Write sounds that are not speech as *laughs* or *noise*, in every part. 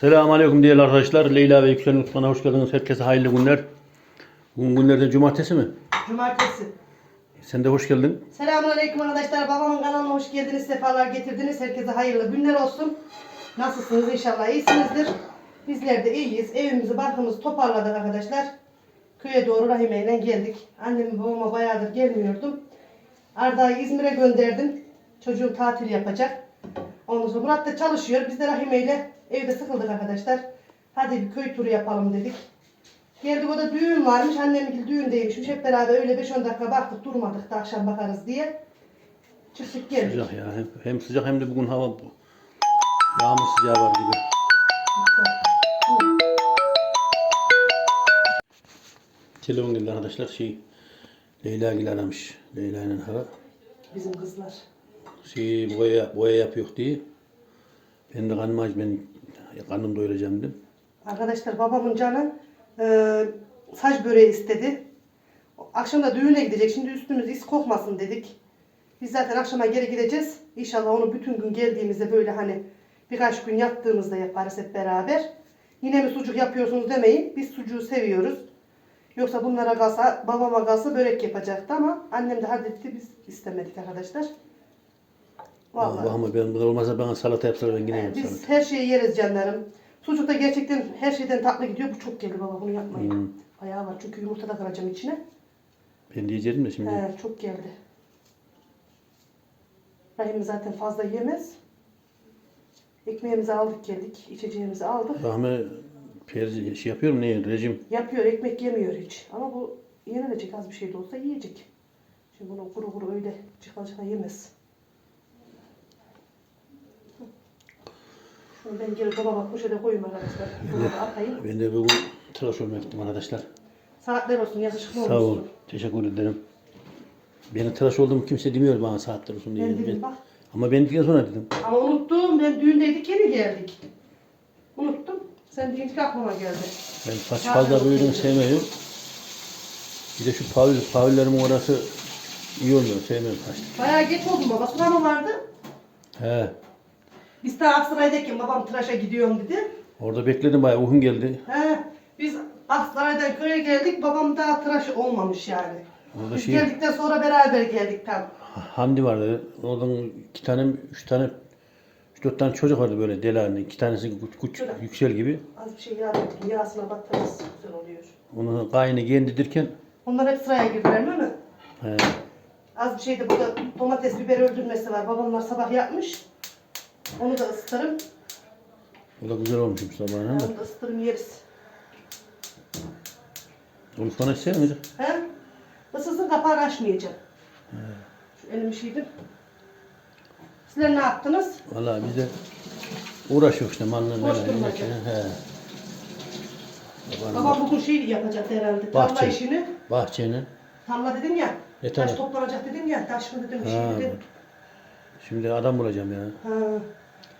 Selamun Aleyküm değerli arkadaşlar. Leyla ve Yüksel Mutfağı'na hoş geldiniz. Herkese hayırlı günler. Bugün günlerde cumartesi mi? Cumartesi. Sen de hoş geldin. Selamünaleyküm arkadaşlar. Babamın kanalına hoş geldiniz. Sefalar getirdiniz. Herkese hayırlı günler olsun. Nasılsınız? İnşallah iyisinizdir. Bizler de iyiyiz. Evimizi, barkımızı toparladık arkadaşlar. Köye doğru Rahime ile geldik. Annemi babama bayağıdır gelmiyordum. Arda'yı İzmir'e gönderdim. Çocuğum tatil yapacak. Ondan sonra Murat da çalışıyor. Biz de Rahime ile evde sıkıldık arkadaşlar. Hadi bir köy turu yapalım dedik. Geldik o da düğün varmış. Annemin düğündeymiş. Hep beraber öyle 5-10 dakika baktık durmadık da akşam bakarız diye. Çıktık geldik. Sıcak ya. Hem, hem sıcak hem de bugün hava bu- yağmur sıcağı var gibi. Telefon geldi arkadaşlar. Şey, Leyla Gül aramış. Leyla ile hava. Bizim kızlar. Şey, boya, boya yapıyor diye. Ben de kanım ben karnım doyuracağım dedim. Arkadaşlar babamın canı e, saç böreği istedi. Akşam da düğüne gidecek. Şimdi üstümüz is kokmasın dedik. Biz zaten akşama geri gideceğiz. İnşallah onu bütün gün geldiğimizde böyle hani birkaç gün yattığımızda yaparız hep beraber. Yine mi sucuk yapıyorsunuz demeyin. Biz sucuğu seviyoruz. Yoksa bunlara kalsa, babama kalsa börek yapacaktı ama annem de hadi biz istemedik arkadaşlar. Vallahi. Allah'ım ben bu olmazsa bana salata yapsalar ben yine Ee, yerim Biz her şeyi yeriz canlarım. Sucuk da gerçekten her şeyden tatlı gidiyor. Bu çok geldi baba bunu yapmayın. Hmm. Bayağı var çünkü yumurta da kıracağım içine. Ben diyeceğim de şimdi. He, çok geldi. Rahim zaten fazla yemez. Ekmeğimizi aldık geldik. içeceğimizi aldık. Rahme perzi şey yapıyorum ne rejim. Yapıyor ekmek yemiyor hiç. Ama bu yenilecek az bir şey de olsa yiyecek. Şimdi bunu kuru kuru öyle çıkma yemez. Ben geri dolaba poşete koyayım arkadaşlar. Dolaba atayım. Ben de bugün tıraş olmaya gittim arkadaşlar. Saatler olsun yakışıklı olsun. Sağ ol. Teşekkür ederim. Benim tıraş olduğumu kimse demiyor bana saatler olsun diye. Ben dedim bak. Ama ben dedikten sonra dedim. Ama unuttum. Ben düğündeydik yeni geldik. Unuttum. Sen deyince aklıma geldi. Ben saç fazla büyüdüğünü sevmiyorum. Bir de şu pavül, pavüllerimin orası iyi olmuyor. Sevmiyorum saç. Bayağı geç oldu baba. Sıra mı vardı? He. Biz daha Aksaray'dayken babam tıraşa gidiyorum dedi. Orada bekledim bayağı uygun geldi. He. Biz Aksaray'dan köye geldik. Babam daha tıraş olmamış yani. Orada Biz şey geldikten sonra beraber geldik tam. Hamdi vardı. Oradan iki tane, üç tane, üç dört tane çocuk vardı böyle deli halinde. İki tanesi küçük, küçük yüksel gibi. Az bir şey yağ ettim. Yağsına batırırız. Güzel oluyor. Onun kaynı gendidirken Onlar hep sıraya girdiler mi? he, Az bir şey de burada domates biber öldürmesi var. Babamlar sabah yapmış. Onu da ısıtırım. o da güzel olmuşmuş sabahına da. Onu da ısıtırım yeriz. Onu sonra ister miydi? He? Isısın kapağını açmayacağım. Şu elimi şeydim. Sizler ne yaptınız? Vallahi biz de uğraşıyoruz işte malına Boş durmaca. He. Babanın Babam bugün şey yapacak herhalde. Tarla Bahçe. işini. bahçenin. Tarla dedim ya. Ne taş tarla? toplanacak dedim ya. Taş mı dedim, bir şey dedim. Şimdi adam bulacağım ya. Ha.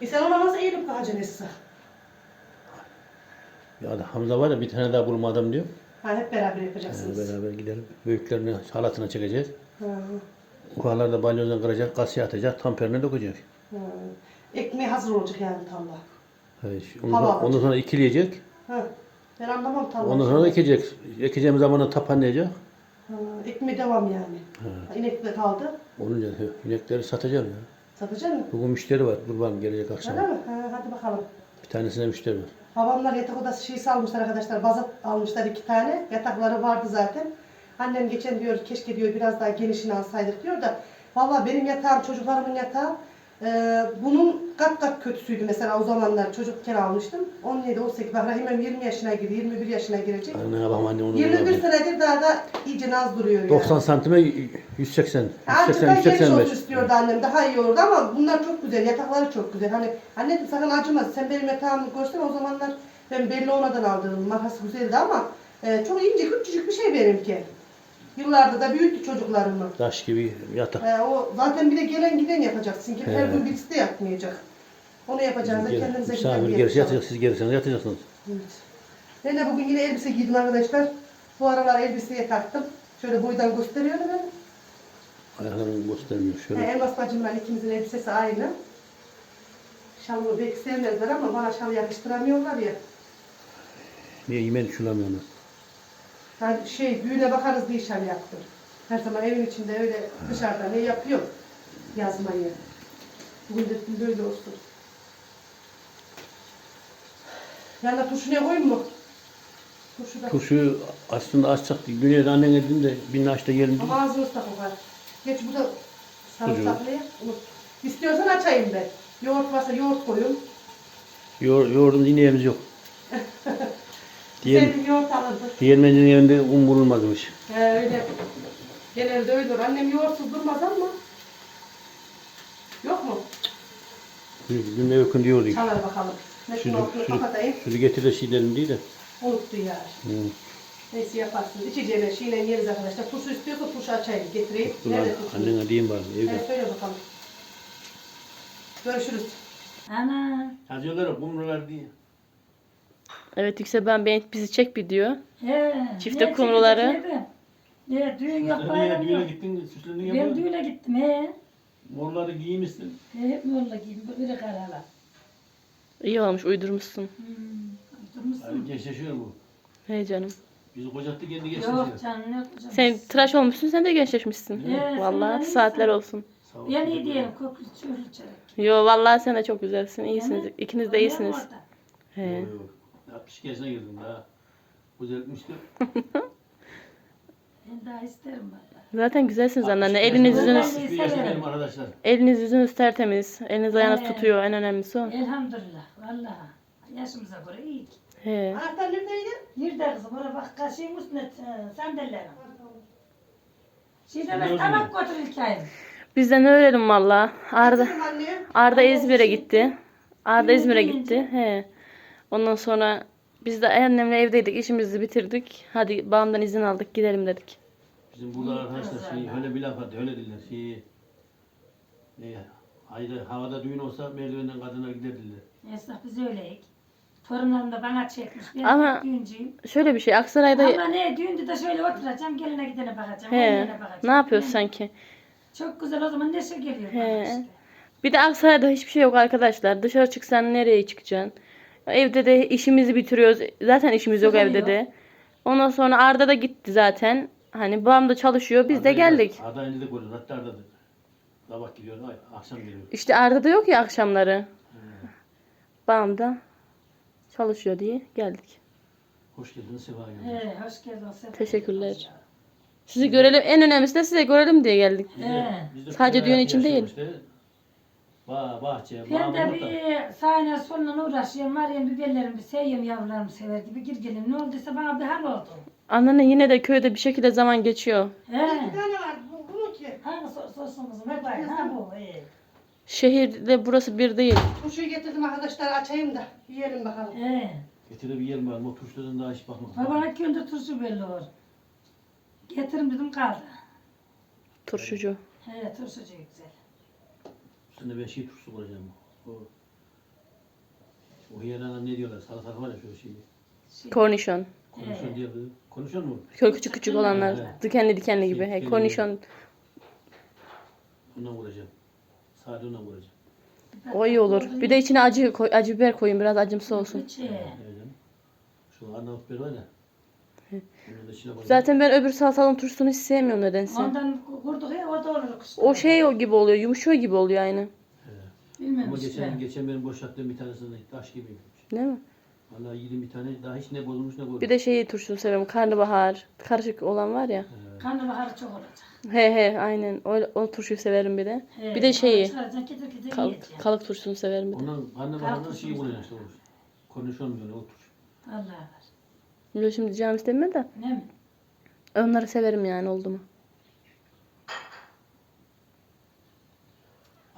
E sen ona nasıl eğilip Esra? Ya da Hamza var ya bir tane daha bulma adam diyor. Ha hep beraber Yani yapacaksınız. beraber gidelim. Büyüklerini halatına çekeceğiz. Ha. Ufaklar da balyozdan kıracak, kasya atacak, tamperine dokacak. Ha. Ekmeği hazır olacak yani tarla. Evet, ondan, Hava ondan sonra ikileyecek. Ha. Ben anlamam tarla. Ondan sonra da ekecek. Ekeceğimiz zaman da tapanlayacak. Ha. Ekmeği devam yani. Ha. İnek de kaldı. Olunca inekleri satacağım ya. Satacak mı? Bugün müşteri var. Kurban gelecek akşam. Öyle mi? Ha, hadi bakalım. Bir tanesine müşteri var. Babamlar yatak odası şeysi almışlar arkadaşlar. Bazat almışlar iki tane. Yatakları vardı zaten. Annem geçen diyor keşke diyor biraz daha genişini alsaydık diyor da. Vallahi benim yatağım çocuklarımın yatağı e, bunun kat kat kötüsüydü mesela o zamanlar çocukken almıştım. 17 18 bak Rahimem 20 yaşına girdi 21 yaşına girecek. Anne babam anne onu 21 bulamadı. senedir daha da iyice naz duruyor yani. 90 santime 180. Artık 180, ben geniş olsun 185. istiyordu annem. Daha iyi olurdu ama bunlar çok güzel. Yatakları çok güzel. Hani annem sakın acımaz. Sen benim yatağımı görsen o zamanlar ben belli olmadan aldığım makası güzeldi ama e, çok ince küçücük bir şey benimki. Yıllarda da büyüttü çocuklarımı. Taş gibi yatak. E, o zaten bir de gelen giden yapacaksın ki her He. gün birisi de yapmayacak. Onu yapacağınızda Gel- kendinize güzel Misafir bir gerisi yapacağım. yatacak, siz gerisiniz yatacaksınız. Evet. Ben de bugün yine elbise giydim arkadaşlar. Bu aralar elbiseye taktım. Şöyle boydan gösteriyor da beni. Ayaklarını göstermiyor. He, Şöyle. Elmas bacımla ikimizin elbisesi aynı. Şalımı pek sevmezler ama bana şal yakıştıramıyorlar ya. Niye yemeğini şulamıyorsun? Yani şey büyüne bakarız diye şal yaptım. Her zaman evin içinde öyle dışarıda ne yapıyor yazmayı. Bugün de böyle olsun. Yanına turşu ne koyayım mı? Turşu da. Turşuyu aslında açsak Güney'de annen dedim de bir naşta yiyelim dedim. Ama ağzınız da kokar. Geç bu da sarımsaklı ya. Unut. İstiyorsan açayım ben. Yoğurt varsa yoğurt koyun. Yoğur, yoğurdumuz ineğimiz yok. *laughs* Diğer, Sevdiğim yoğurt alırdı. diğer mencinin yerinde un bulunmazmış. He öyle. Genelde öyle olur. Annem yoğurtsuz durmaz ama. Yok mu? Günde yakın diyordu. Çalar bakalım. Ne şunu şunu, kapatayım. şunu getir de şey dedim diye de. Unuttu ya. Hı. Neyse yaparsınız. İçeceğine şeyle yeriz arkadaşlar. Turşu istiyorsa turşu açayım. Getireyim. Dur Nerede turşu? annene diyeyim bari evde. Evet söyle bakalım. Görüşürüz. Ana. Yazıyorlar kumrular diye. Evet Yüksel ben beğen bizi çek bir diyor. He. Çifte ne kumruları. çekecek Ne düğün yok Niye bayram düğüne yok. gittin süsledin ya Ben böyle. düğüne gittim he. Morları giymişsin. He, Hep yolla giydim. Böyle karala. İyi olmuş uydurmuşsun. Hmm. Durmuşsun. Abi gençleşiyor bu. Hey canım. Bizi kocattı kendi Yok gençleşiyor. canım yok canım. Sen tıraş olmuşsun sen de gençleşmişsin. Evet, vallahi sen de saatler iyisin. olsun. Sağ ol. Ben iyi değilim. Çürlü çörek. Yo vallahi sen de çok güzelsin. İyisiniz. İkiniz de iyisiniz. He. Yok, yok. 60 yaşına girdim daha. Düzeltmiştim. Ben daha isterim valla. Zaten güzelsiniz anneanne. 60 Eliniz yüzünüz 61 yaşındayım arkadaşlar. eliniz yüzünüz tertemiz. Eliniz ayağınız Evet. tutuyor. En önemlisi o. Elhamdülillah. Valla. Yaşımıza göre iyi. He. Anahtar neredeydi? Nerede kızım? Oraya bak kaşığın üstüne e, sandalyenin. Ne ben tabak götür hikayem. Biz de ne öğrenelim valla. Arda anne. Arda İzmir'e gitti. Arda İzmir'e gitti. He. Ondan sonra biz de annemle evdeydik. işimizi bitirdik. Hadi babamdan izin aldık. Gidelim dedik. Bizim burada arkadaşlar şey, öyle bir laf vardı, öyle diller. Şey, ne, hayır, havada düğün olsa merdivenden kadına gider diller. Esnaf biz öyleyik. Torunlarım da bana çekmiş. Ben Ama- düğüncüyüm. Şöyle bir şey. Aksaray'da Ama ne düğünde de şöyle oturacağım, geline gidene bakacağım, he. bakacağım. Ne yapıyorsun Yani sanki? Çok güzel o zaman neşe geliyor He. işte. Bir de Aksaray'da hiçbir şey yok arkadaşlar. Dışarı çıksan nereye çıkacaksın? Evde de işimizi bitiriyoruz. Zaten işimiz yok Sıkılıyor. evde de. Ondan sonra Arda da gitti zaten. Hani babam da çalışıyor. Biz de geldik. Arda önce de koyuyor, hatta Arda da. Sabah gidiyor, ay, akşam geliyor. İşte Arda da yok ya akşamları. Babam da çalışıyor diye geldik. Hoş geldiniz, sefa geldiniz. He, hoş geldin. sefa Teşekkürler. Sizi görelim. En önemlisi de size görelim diye geldik. He. biz de Sadece düğün için değil. yaşıyoruz işte. Bağ, bahçe, Ben de bir sahne sonuna uğraşıyorum. Meryem biberlerimi seviyorum, yavrularımı sever gibi girgelim. Ne olduysa bana bir hal oldu. Anneanne yine de köyde bir şekilde zaman geçiyor. Bir He. tane var. Bu, bunu ki. Hangi sor, sorsun kızım? Hep aynı. Ha bu. He. Şehirde burası bir değil. Turşuyu getirdim arkadaşlar açayım da yiyelim bakalım. He. Getirip yiyelim bakalım, o turşudan daha hiç bakmadım. Baba iki gündür turşu belli olur. Getirin dedim kaldı. Turşucu. He turşucu güzel. Üstüne ben şey turşusu koyacağım. O, o hiyerana ne diyorlar, salatalık var ya şu şey. Şey, Kornişon. Konuşan diyor. Konuşan mu? Şöyle küçük küçük olanlar. Evet. Dikenli dikenli gibi. He, Dikenli kornişon. Ondan vuracağım. Sade ondan vuracağım. O iyi olur. Bir de içine acı koy, acı biber koyun biraz acımsı olsun. He. Evet. Şu Arnavut biberi var ya. Onun da içine koyacağım. Zaten ben öbür salatalığın turşusunu hiç sevmiyorum nedense. Ondan kurduk ya o da olur. O şey o gibi oluyor. Yumuşuyor gibi oluyor aynı. Bilmem Ama işte. geçen, geçen benim boşalttığım bir tanesinde taş gibi. Değil mi? Vallahi yedim bir tane daha hiç ne bozulmuş ne bozulmuş. Bir de şeyi turşusunu seviyorum. Karnabahar. Karışık olan var ya. Karnabaharı çok olacak. He he aynen. O, o turşuyu severim bir de. He. Bir de şeyi. Getir Kalık, turşusunu severim bir de. Ondan karnabahardan şeyi koyacaksın işte diyor o turşu. Allah var. Biliyor şimdi canım istemiyor da. Ne mi? Onları severim yani oldu mu.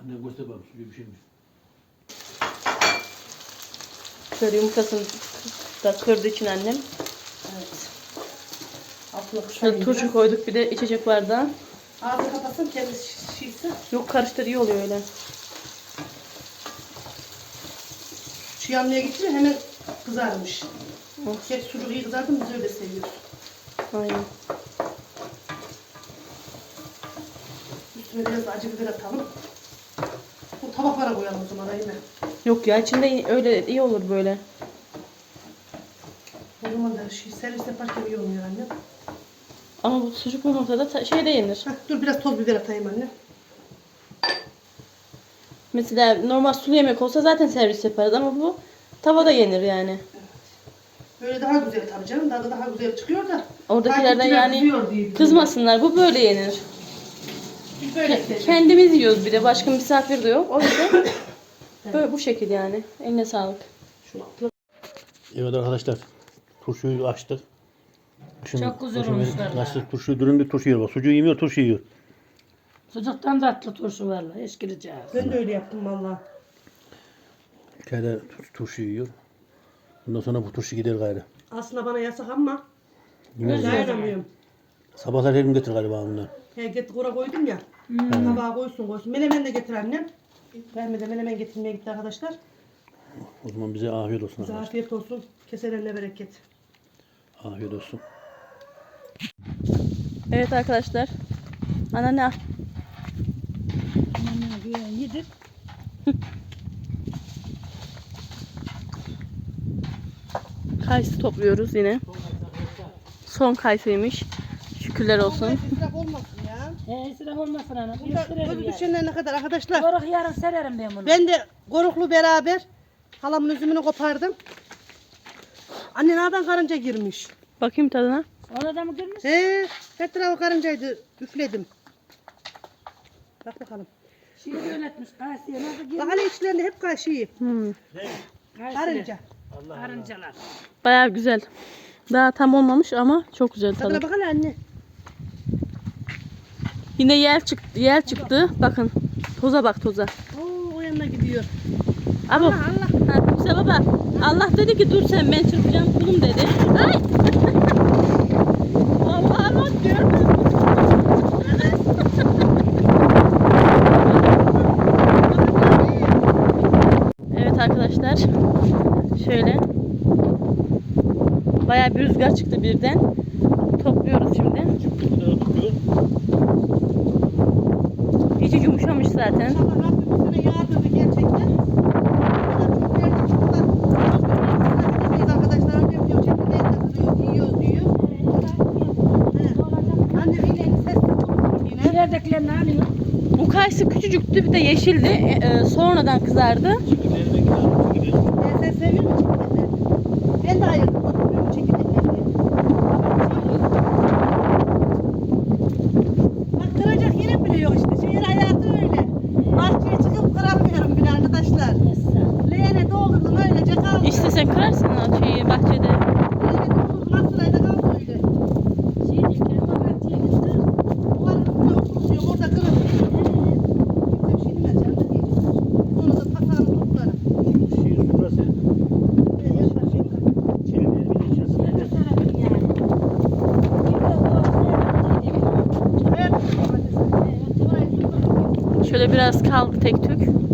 Annem göster bakalım suyu bir şeymiş. Şöyle yumurtasını da kırdığı için annem. Evet. Altına Şöyle kısayım turşu biraz. koyduk bir de içecek bardağı. Ağzını kapatsın kendi şişsin. Yok karıştır iyi oluyor öyle. Şu yanmaya gitti mi hemen kızarmış. Of. Geç sucuk iyi kızardı biz öyle seviyoruz. Aynen. Üstüne biraz da acı biber atalım. Bu tabaklara koyalım o zaman Aymen. Yok ya içinde öyle iyi olur böyle. O zaman da şey, servis yaparken iyi olmuyor anne. Ama bu sucuklu yumurtada ta- şey de yenir. Heh, dur biraz toz biber atayım anne. Mesela normal sulu yemek olsa zaten servis yaparız ama bu tavada yenir yani. Böyle daha güzel tabii canım. Daha daha güzel çıkıyor da. Oradakilerden Takipçiler yani kızıyor diye. kızmasınlar. Bu böyle yenir. Biz böyle. Kendimiz yiyoruz bir de. Başka misafir de yok. O yüzden *laughs* böyle bu şekil yani. Eline sağlık. Evet arkadaşlar. Turşuyu açtık. Şimdi, Çok güzel olmuş vallahi. Nasıl turşuyu düründü turşu yiyor. Bak sucuğu yemiyor turşu yiyor. Sucuktan tatlı turşu vallahi eskileceğiz. Ben de öyle yaptım valla. Kere tur- turşu yiyor. Ondan sonra bu turşu gider gayrı. Aslında bana yasak ama Yemez ya. dayanamıyorum. Sabahlar gün getir galiba bunlar. He get kura koydum ya. Tabağa koysun koysun. Menemen de getir annem. Rahmi de menemen getirmeye gitti arkadaşlar. O zaman bize afiyet olsun Bize arkadaşlar. afiyet olsun. Keselerine bereket. Afiyet olsun. Evet arkadaşlar. Anneanne al. Yedik. Kayısı topluyoruz yine. Son kayısıymış. Şükürler olsun. İsraf olmasın ya. He israf olmasın ana. Burada Gösterelim gözü yani. düşenler ne kadar arkadaşlar. Koruk yarın sererim ben bunu. Ben de Goruklu beraber halamın üzümünü kopardım. Anne nereden karınca girmiş? Bakayım tadına. Ona da mı girmiş? He, her tarafı karıncaydı. Üfledim. Bak bakalım. Şey öğretmiş. Kasiye nasıl girmiş? Bak hele içlerinde hep kaşıyı. Hmm. Karınca. Karıncalar. Bayağı güzel. Daha tam olmamış ama çok güzel Tadına tadı. bak hele anne. Yine yel çıktı. Yel çıktı. Bakın. Toza bak toza. Oo, o yanına gidiyor. Abo. Allah Allah. Ha, Musa baba. Allah dedi ki dur sen ben çırpacağım kulum dedi. Ay. Vallahi bak görmüyor musun? Evet arkadaşlar. Şöyle. Bayağı bir rüzgar çıktı birden. Topluyoruz şimdi. İyice yumuşamış zaten. Bu kayısı küçücüktü bir de yeşildi. E, e, sonradan kızardı. Ben sen seviyor musun çekirdekleri? Ben de ayırdım götürüyorum çekirdeklerini. Bak kıracak yerim bile yok işte. Şehir hayatı öyle. Bahçeye çıkıp kıramıyorum bile arkadaşlar. Leğene doldurdum öylece kaldı. İşte sen kırarsın o şeyi bahçede. Leğene doldurdum aslında kaldı öyle. Şey değil, Kemal Bahçe'ye gitti. O an burada oturuyorum orada kırarım. Kimse bir şey demez canım da değil. Sonra da takarım toplarım. Ee, yaklaş, yaklaş. Evet, domates. Orayı tutalım. Şöyle biraz kaldı tek tük.